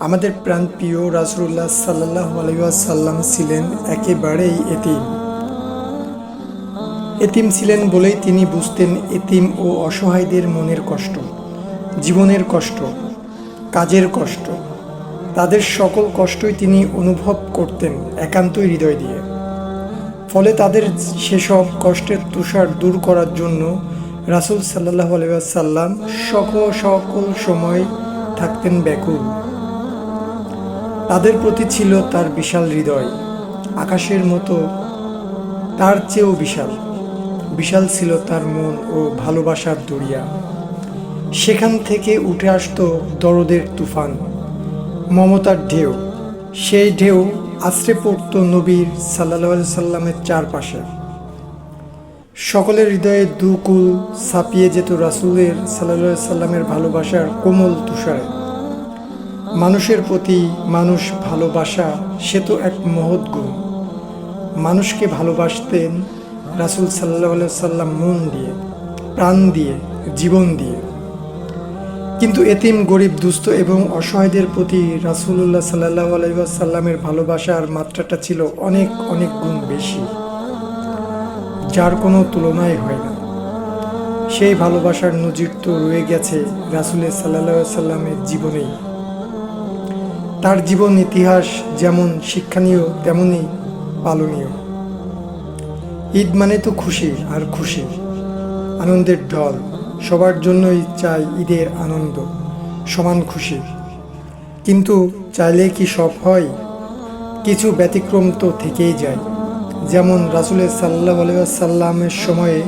আমাদের প্রাণপ্রিয় রাসুল্লাহ সাল্লাহ আলাইসাল্লাম ছিলেন একেবারেই এতিম। এতিম ছিলেন বলেই তিনি বুঝতেন এতিম ও অসহায়দের মনের কষ্ট, জীবনের কষ্ট, কাজের কষ্ট। তাদের সকল কষ্টই তিনি অনুভব করতেন একান্তই হৃদয় দিয়ে। ফলে তাদের সেসব কষ্টের তুষার দূর করার জন্য রাসুল সাল্লাহ আলাইসাল্লাম সকল সকল সময় থাকতেন ব্যাকুল। তাদের প্রতি ছিল তার বিশাল হৃদয়, আকাশের মতো তার চেয়েও বিশাল। বিশাল ছিল তার মন ও ভালোবাসার দরিয়া। সেখান থেকে উঠে আসতো দরদের তুফান, মমতার ঢেউ। সেই ঢেউ আশ্রে পড়ত নবীর সাল্লা সাল্লামের চারপাশে। সকলের হৃদয়ে দুকুল ছাপিয়ে যেত রাসুলের সাল্লা সাল্লামের ভালোবাসার কোমল তুষারে। মানুষের প্রতি মানুষ ভালোবাসা, সে তো এক মহৎ গুণ। মানুষকে ভালোবাসতেন রাসুল সাল্লাহ সাল্লাম মন দিয়ে, প্রাণ দিয়ে, জীবন দিয়ে। কিন্তু এতিম, গরিব, দুস্থ এবং অসহায়দের প্রতি রাসুল্লাহ সাল্লাহ আলাইসাল্লামের ভালোবাসার মাত্রাটা ছিল অনেক অনেক গুণ বেশি। যার কোনো তুলনাই হয় না। সেই ভালোবাসার নজির তো রয়ে গেছে রাসুলের সাল্লাহ সাল্লামের জীবনেই। তার জীবন ইতিহাস যেমন শিক্ষণীয়, তেমনই পালনীয়। ঈদ মানে তো খুশি আর খুশি, আনন্দের ঢল। সবার জন্যই চাই ঈদের আনন্দ, সমান খুশি। কিন্তু চাইলে কি সব হয়? কিছু ব্যতিক্রম তো থেকেই যায়। যেমন রাসুলের সাল্লাহ সাল্লামের সময়ে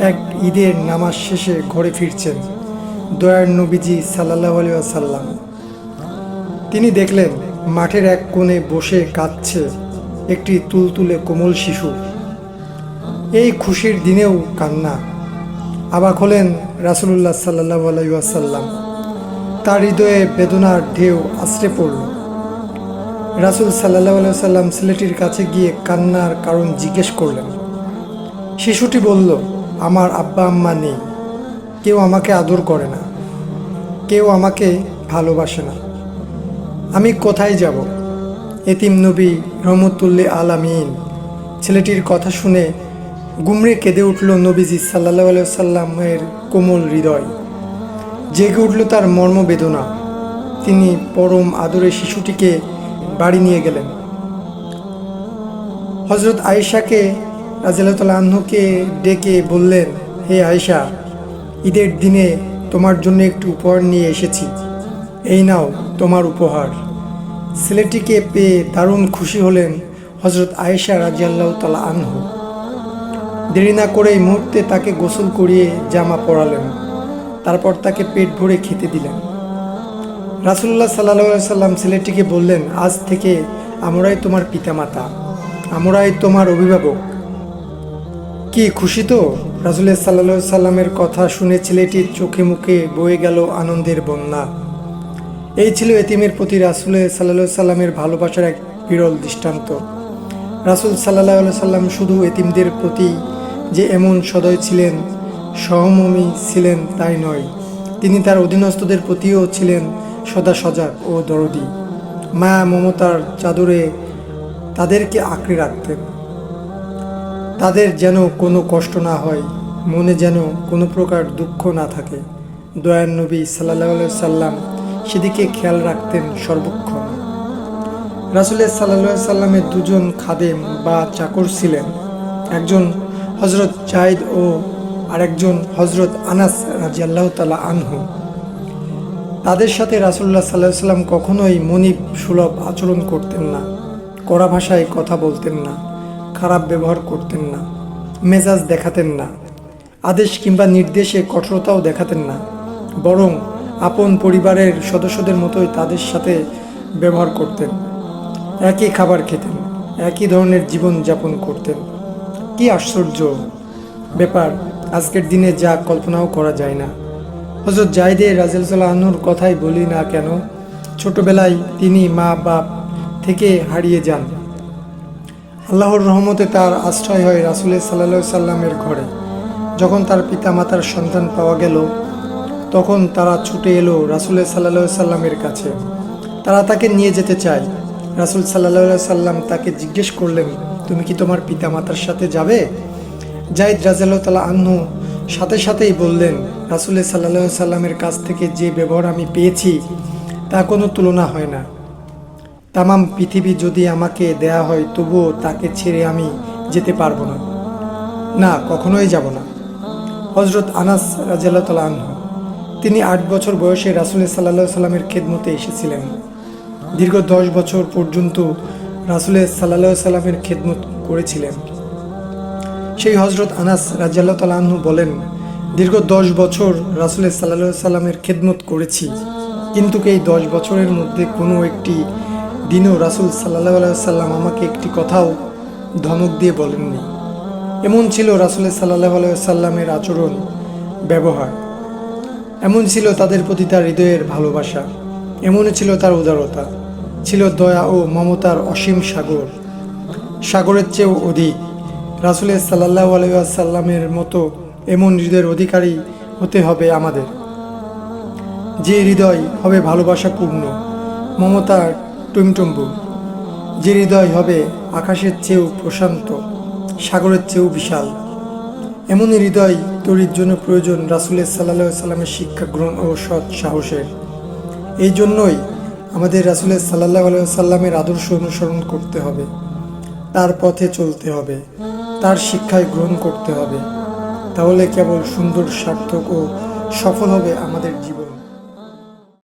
এক ঈদের নামাজ শেষে ঘরে ফিরছেন, দয়ার নবীজি সাল্লাহ আলিয়া সাল্লাম তিনি দেখলেন মাঠের এক কোণে বসে কাঁদছে একটি তুলতুলে কোমল শিশু। এই খুশির দিনেও কান্না। আবাক হলেন রাসুলুল্লাহ সাল্লাহ আলাইসাল্লাম তার হৃদয়ে বেদনার ঢেউ আশ্রে পড়ল। রাসুল সাল্লাহ সাল্লাম ছেলেটির কাছে গিয়ে কান্নার কারণ জিজ্ঞেস করলেন। শিশুটি বলল, আমার আব্বা আম্মা নেই। কেউ আমাকে আদর করে না। কেউ আমাকে ভালোবাসে না। আমি কোথায় যাব? এতিম নবী রহমতুল্লি আলামিন। ছেলেটির কথা শুনে গুমড়ে কেঁদে উঠল নবীজি সাল্লাহ সাল্লামের কোমল হৃদয়। জেগে উঠল তার মর্মবেদনা তিনি পরম আদরে শিশুটিকে বাড়ি নিয়ে গেলেন। হজরত আয়েশাকে রাজিয়াল্লাহ আহ্নকে ডেকে বললেন, হে আয়েশা, ঈদের দিনে তোমার জন্য একটু উপহার নিয়ে এসেছি। এই নাও তোমার উপহার। ছেলেটিকে পেয়ে দারুণ খুশি হলেন হজরত আয়েশা রাজিয়াল্লাহ তালা আনহু। দেরি না করেই মুহূর্তে তাকে গোসল করিয়ে জামা পরালেন। তারপর তাকে পেট ভরে খেতে দিলেন। রাসুল্লাহ সাল্লা সাল্লাম ছেলেটিকে বললেন, আজ থেকে আমরাই তোমার পিতামাতা, আমরাই তোমার অভিভাবক। কি, খুশি তো? রাসুল্লাহ সাল্লা সাল্লামের কথা শুনে ছেলেটির চোখে মুখে বয়ে গেল আনন্দের বন্যা। এই ছিল এতিমের প্রতি রাসুলের সাল্লা সাল্লামের ভালোবাসার এক বিরল দৃষ্টান্ত। রাসুল সাল্লাহ সাল্লাম শুধু এতিমদের প্রতি যে এমন সদয় ছিলেন সহমর্মী ছিলেন তাই নয়। তিনি তার অধীনস্থদের প্রতিও ছিলেন সদা সজাগ ও দরদি। মায়া মমতার চাদরে তাদেরকে আঁকড়ে রাখতেন। তাদের যেন কোনো কষ্ট না হয়, মনে যেন কোনো প্রকার দুঃখ না থাকে। দয়ার নবী সাল্লাহ সাল্লাম সেদিকে খেয়াল রাখতেন সর্বক্ষণ। রাসুলের সাল্লা সাল্লামের দুজন খাদেম বা চাকর ছিলেন। একজন হজরত জাহিদ ও আরেকজন হজরত আনাস রাজি আল্লাহ তালা আনহু। তাদের সাথে রাসুল্লাহ সাল্লাহ সাল্লাম কখনোই মনিব সুলভ আচরণ করতেন না, কড়া ভাষায় কথা বলতেন না, খারাপ ব্যবহার করতেন না, মেজাজ দেখাতেন না, আদেশ কিংবা নির্দেশে কঠোরতাও দেখাতেন না, বরং আপন পরিবারের সদস্যদের মতোই তাদের সাথে ব্যবহার করতেন। একই খাবার খেতেন, একই ধরনের জীবন যাপন করতেন। কি আশ্চর্য ব্যাপার, আজকের দিনে যা কল্পনাও করা যায় না। হজরত জাহিদে রাজেলসাল্লাহ আনুর কথাই বলি না কেন, ছোটবেলায় তিনি মা বাপ থেকে হারিয়ে যান। আল্লাহর রহমতে তার আশ্রয় হয় রাসুলের সাল্লা সাল্লামের ঘরে। যখন তার পিতা মাতার সন্তান পাওয়া গেল তখন তারা ছুটে এলো রাসুলের সাল্লা সাল্লামের কাছে। তারা তাকে নিয়ে যেতে চায়। রাসুল সাল্লাহ সাল্লাম তাকে জিজ্ঞেস করলেন, তুমি কি তোমার পিতামাতার সাথে যাবে? জাইদ রাজাল্লাহ তালা আহ্ন সাথে সাথেই বললেন, রাসুলের সাল্লাহ সাল্লামের কাছ থেকে যে ব্যবহার আমি পেয়েছি, তা কোনো তুলনা হয় না। তামাম পৃথিবী যদি আমাকে দেয়া হয়, তবুও তাকে ছেড়ে আমি যেতে পারব না। না, কখনোই যাব না। হজরত আনাস রাজিয়াল্লাহ তালা আনহু তিনি আট বছর বয়সে রাসুল সাল্লাহ সাল্লামের খেদমতে এসেছিলেন। দীর্ঘ দশ বছর পর্যন্ত রাসুলের সাল্লাহ সাল্লামের খেদমত করেছিলেন। সেই হজরত আনাস রাজিয়াল্লাহ তালা আনহু বলেন, দীর্ঘ দশ বছর রাসুলের সাল্লাহ সাল্লামের খেদমত করেছি। কিন্তু এই দশ বছরের মধ্যে কোনো একটি দিনও রাসুল সাল্লাহ সাল্লাম আমাকে একটি কথাও ধমক দিয়ে বলেননি। এমন ছিল রাসুলের সাল্লাহ সাল্লামের আচরণ, ব্যবহার। এমন ছিল তাদের প্রতি তার হৃদয়ের ভালোবাসা। এমনই ছিল তার উদারতা। ছিল দয়া ও মমতার অসীম সাগর। সাগরের চেয়েও অধিক। রাসুলের সাল্লাহ আলাইসাল্লামের মতো এমন হৃদয়ের অধিকারী হতে হবে আমাদের। যে হৃদয় হবে ভালোবাসা ভালোবাসাপূর্ণ, মমতার টুমটুম্বু। যে হৃদয় হবে আকাশের চেয়েও প্রশান্ত, সাগরের চেয়েও বিশাল। এমনই হৃদয় তৈরির জন্য প্রয়োজন রাসুলের সাল্লাহ সাল্লামের শিক্ষা, গ্রহণ ও সৎ সাহসের। এই জন্যই আমাদের রাসুলের সাল্লাহ সাল্লামের আদর্শ অনুসরণ করতে হবে। তার পথে চলতে হবে। তার শিক্ষায় গ্রহণ করতে হবে। তাহলে কেবল সুন্দর, সার্থক ও সফল হবে আমাদের জীবন।